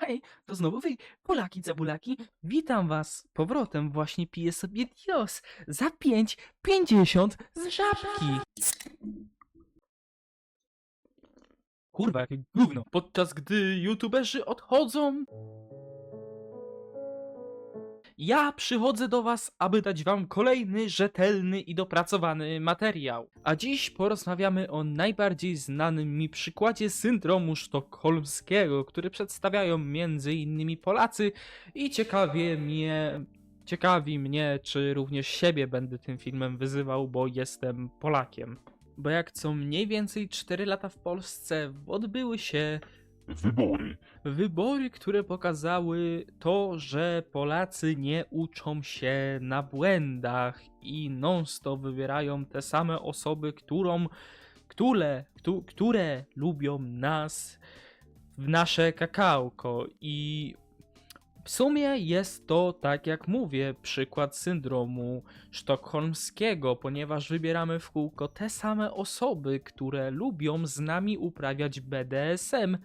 hej, to znowu wy, Polaki Cebulaki. Witam was z powrotem, właśnie piję sobie Dios za 5,50 z żabki. Kurwa, jakie gówno. Podczas gdy youtuberzy odchodzą, ja przychodzę do Was, aby dać Wam kolejny rzetelny i dopracowany materiał. A dziś porozmawiamy o najbardziej znanym mi przykładzie syndromu sztokholmskiego, który przedstawiają m.in. Polacy i ciekawie mnie. Ciekawi mnie, czy również siebie będę tym filmem wyzywał, bo jestem Polakiem. Bo jak co mniej więcej 4 lata w Polsce odbyły się Wybory. Wybory, które pokazały to, że Polacy nie uczą się na błędach i non-stop wybierają te same osoby, którą, które, któ- które lubią nas w nasze kakałko i w sumie jest to, tak jak mówię, przykład syndromu sztokholmskiego, ponieważ wybieramy w kółko te same osoby, które lubią z nami uprawiać BDSM,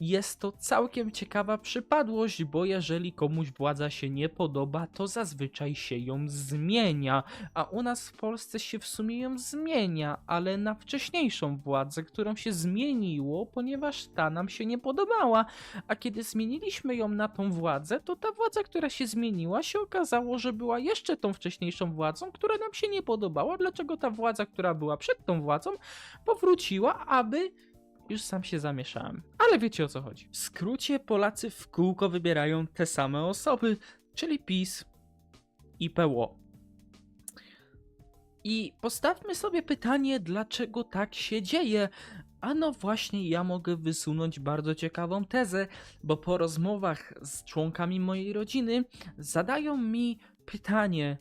jest to całkiem ciekawa przypadłość, bo jeżeli komuś władza się nie podoba, to zazwyczaj się ją zmienia, a u nas w Polsce się w sumie ją zmienia, ale na wcześniejszą władzę, którą się zmieniło, ponieważ ta nam się nie podobała, a kiedy zmieniliśmy ją na tą władzę, to ta władza, która się zmieniła, się okazało, że była jeszcze tą wcześniejszą władzą, która nam się nie podobała, dlaczego ta władza, która była przed tą władzą, powróciła, aby już sam się zamieszałem. Ale wiecie o co chodzi. W skrócie Polacy w kółko wybierają te same osoby, czyli PiS i PO. I postawmy sobie pytanie, dlaczego tak się dzieje. A no właśnie, ja mogę wysunąć bardzo ciekawą tezę, bo po rozmowach z członkami mojej rodziny zadają mi pytanie: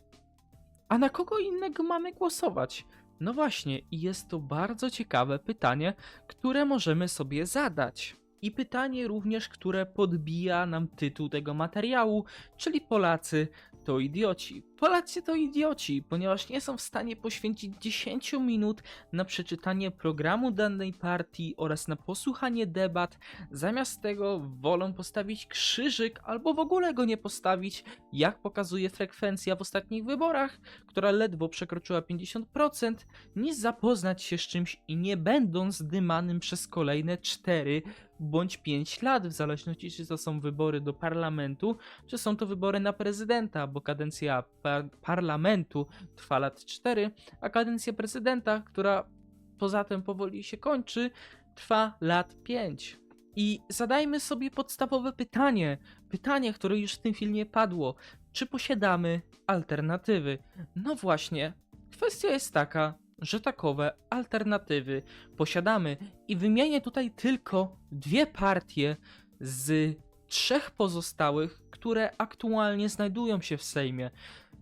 A na kogo innego mamy głosować? No właśnie, i jest to bardzo ciekawe pytanie, które możemy sobie zadać. I pytanie również, które podbija nam tytuł tego materiału, czyli Polacy to idioci. Polacy to idioci, ponieważ nie są w stanie poświęcić 10 minut na przeczytanie programu danej partii oraz na posłuchanie debat. Zamiast tego wolą postawić krzyżyk albo w ogóle go nie postawić, jak pokazuje frekwencja w ostatnich wyborach, która ledwo przekroczyła 50%, niż zapoznać się z czymś i nie będąc dymanym przez kolejne 4 bądź 5 lat, w zależności czy to są wybory do parlamentu, czy są to wybory na prezydenta, bo kadencja par parlamentu trwa lat 4, a kadencja prezydenta, która poza tym powoli się kończy, trwa lat 5. I zadajmy sobie podstawowe pytanie, pytanie, które już w tym filmie padło. Czy posiadamy alternatywy? No właśnie, kwestia jest taka, że takowe alternatywy posiadamy i wymienię tutaj tylko dwie partie z trzech pozostałych, które aktualnie znajdują się w Sejmie.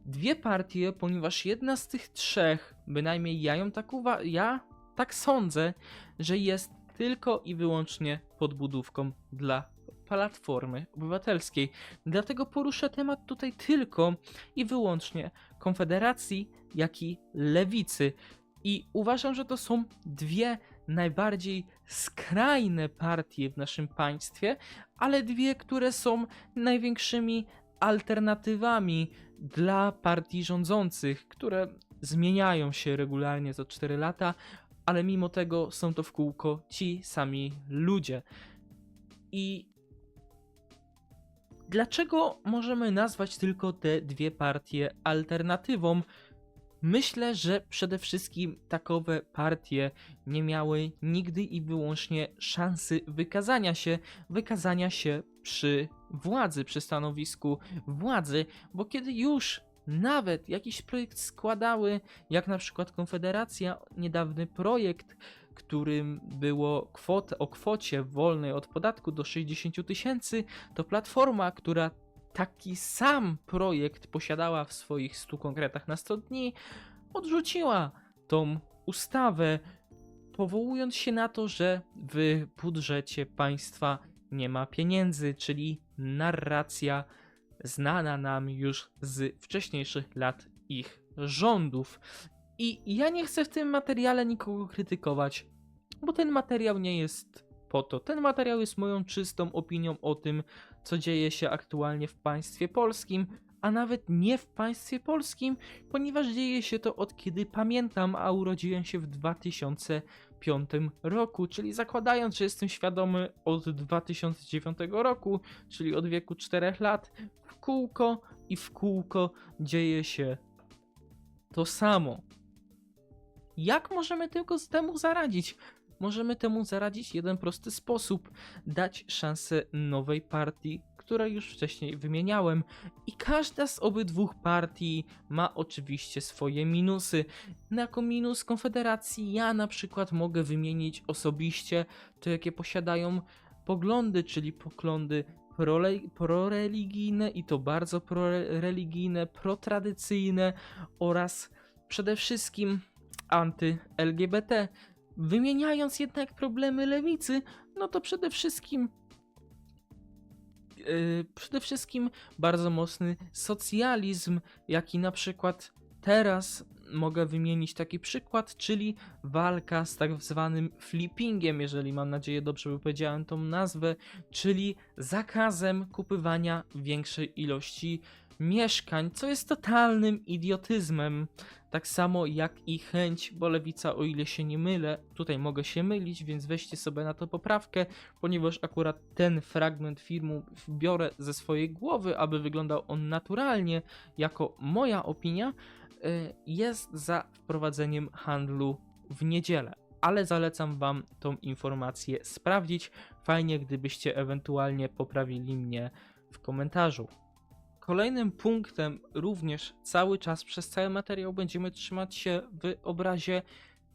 Dwie partie, ponieważ jedna z tych trzech, bynajmniej ja ją tak uwa- ja tak sądzę, że jest tylko i wyłącznie podbudówką dla Platformy Obywatelskiej. Dlatego poruszę temat tutaj tylko i wyłącznie Konfederacji, jak i Lewicy. I uważam, że to są dwie najbardziej skrajne partie w naszym państwie, ale dwie, które są największymi alternatywami dla partii rządzących, które zmieniają się regularnie co 4 lata, ale mimo tego są to w kółko ci sami ludzie. I dlaczego możemy nazwać tylko te dwie partie alternatywą? Myślę, że przede wszystkim takowe partie nie miały nigdy i wyłącznie szansy wykazania się, wykazania się przy władzy, przy stanowisku władzy, bo kiedy już nawet jakiś projekt składały, jak na przykład Konfederacja, niedawny projekt, którym było kwot, o kwocie wolnej od podatku do 60 000 tysięcy, to Platforma, która taki sam projekt posiadała w swoich 100 konkretach na 100 dni, odrzuciła tą ustawę, powołując się na to, że w budżecie państwa nie ma pieniędzy, czyli narracja znana nam już z wcześniejszych lat ich rządów. I ja nie chcę w tym materiale nikogo krytykować, bo ten materiał nie jest po to. Ten materiał jest moją czystą opinią o tym, co dzieje się aktualnie w państwie polskim, a nawet nie w państwie polskim, ponieważ dzieje się to od kiedy pamiętam, a urodziłem się w 2005 roku, czyli zakładając, że jestem świadomy od 2009 roku, czyli od wieku 4 lat, w kółko i w kółko dzieje się to samo. Jak możemy tylko z temu zaradzić? Możemy temu zaradzić jeden prosty sposób: dać szansę nowej partii, której już wcześniej wymieniałem. I każda z obydwu partii ma oczywiście swoje minusy. Jako minus Konfederacji ja na przykład mogę wymienić osobiście to, jakie posiadają poglądy, czyli poglądy proreligijne i to bardzo proreligijne, protradycyjne oraz przede wszystkim anty-LGBT. Wymieniając jednak problemy lewicy, no to przede wszystkim yy, przede wszystkim bardzo mocny socjalizm, jaki na przykład teraz mogę wymienić taki przykład, czyli walka z tak zwanym flippingiem, jeżeli mam nadzieję dobrze wypowiedziałem tą nazwę, czyli zakazem kupywania większej ilości mieszkań, co jest totalnym idiotyzmem. Tak samo jak i chęć, bo lewica, o ile się nie mylę, tutaj mogę się mylić, więc weźcie sobie na to poprawkę, ponieważ akurat ten fragment filmu biorę ze swojej głowy, aby wyglądał on naturalnie, jako moja opinia, y, jest za wprowadzeniem handlu w niedzielę. Ale zalecam Wam tą informację sprawdzić. Fajnie, gdybyście ewentualnie poprawili mnie w komentarzu. Kolejnym punktem również cały czas przez cały materiał będziemy trzymać się w obrazie,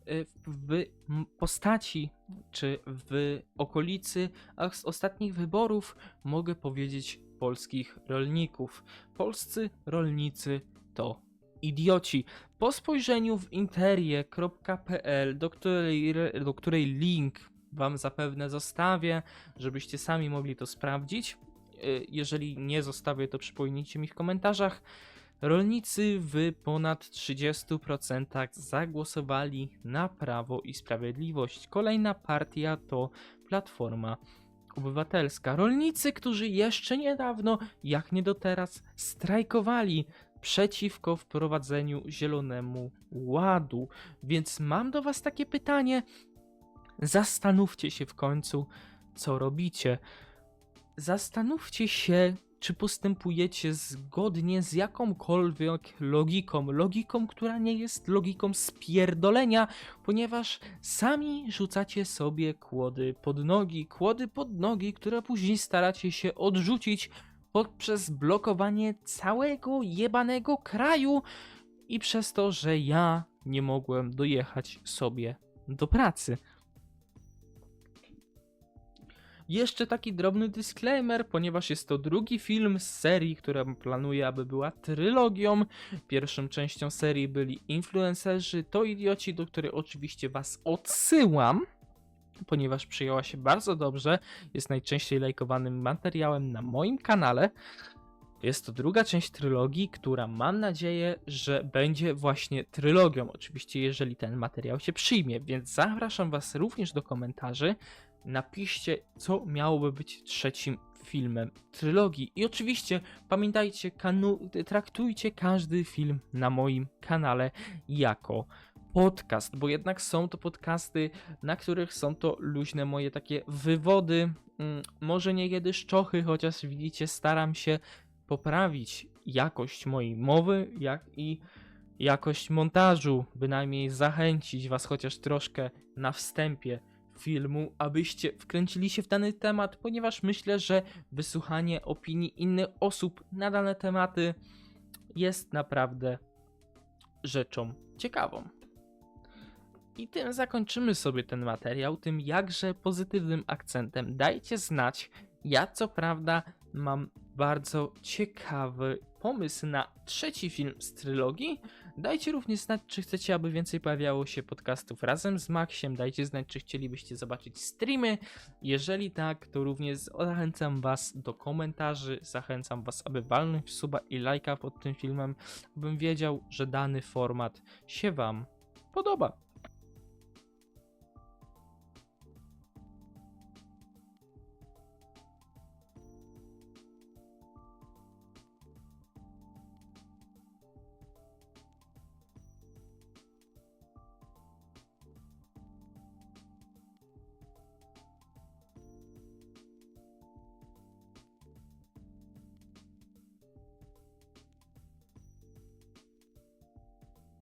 y, w postaci czy w okolicy a z ostatnich wyborów mogę powiedzieć polskich rolników. Polscy rolnicy to idioci. Po spojrzeniu w interie.pl, do której, re- do której link wam zapewne zostawię, żebyście sami mogli to sprawdzić. Y, Jeżeli nie zostawię, to przypomnijcie mi w komentarzach. Rolnicy w ponad 30% zagłosowali na Prawo i Sprawiedliwość. Kolejna partia to Platforma Obywatelska. Rolnicy, którzy jeszcze niedawno, jak nie do teraz, strajkowali przeciwko wprowadzeniu Zielonemu Ładu. Więc mam do Was takie pytanie. Zastanówcie się w końcu, co robicie zastanówcie się, czy postępujecie zgodnie z jakąkolwiek logiką. Logiką, która nie jest logiką spierdolenia, ponieważ sami rzucacie sobie kłody pod nogi. Kłody pod nogi, które później staracie się odrzucić poprzez blokowanie całego jebanego kraju i przez to, że ja nie mogłem dojechać sobie do pracy. Jeszcze taki drobny disclaimer, ponieważ jest to drugi film z serii, która planuję, aby była trylogią. Pierwszą częścią serii byli influencerzy, to idioci, do której oczywiście was odsyłam, ponieważ przyjęła się bardzo dobrze. Jest najczęściej lajkowanym materiałem na moim kanale. Jest to druga część trylogii, która mam nadzieję, że będzie właśnie trylogią. Oczywiście, jeżeli ten materiał się przyjmie, więc zapraszam Was również do komentarzy. Napiszcie, co miałoby być trzecim filmem trylogii. I oczywiście pamiętajcie, traktujcie każdy film na moim kanale jako podcast, bo jednak są to podcasty, na których są to luźne moje takie wywody. Mm, może nie kiedy szczochy, chociaż widzicie, staram się poprawić jakość mojej mowy, jak i jakość montażu, bynajmniej zachęcić Was chociaż troszkę na wstępie filmu, abyście wkręcili się w dany temat, ponieważ myślę, że wysłuchanie opinii innych osób na dane tematy jest naprawdę rzeczą ciekawą. I tym zakończymy sobie ten materiał, tym jakże pozytywnym akcentem. Dajcie znać, ja co prawda mam bardzo ciekawy pomysł na trzeci film z trylogii. Dajcie również znać, czy chcecie, aby więcej pojawiało się podcastów razem z Maxiem. Dajcie znać, czy chcielibyście zobaczyć streamy. Jeżeli tak, to również zachęcam Was do komentarzy. Zachęcam Was, aby walnąć suba i lajka pod tym filmem, abym wiedział, że dany format się Wam podoba.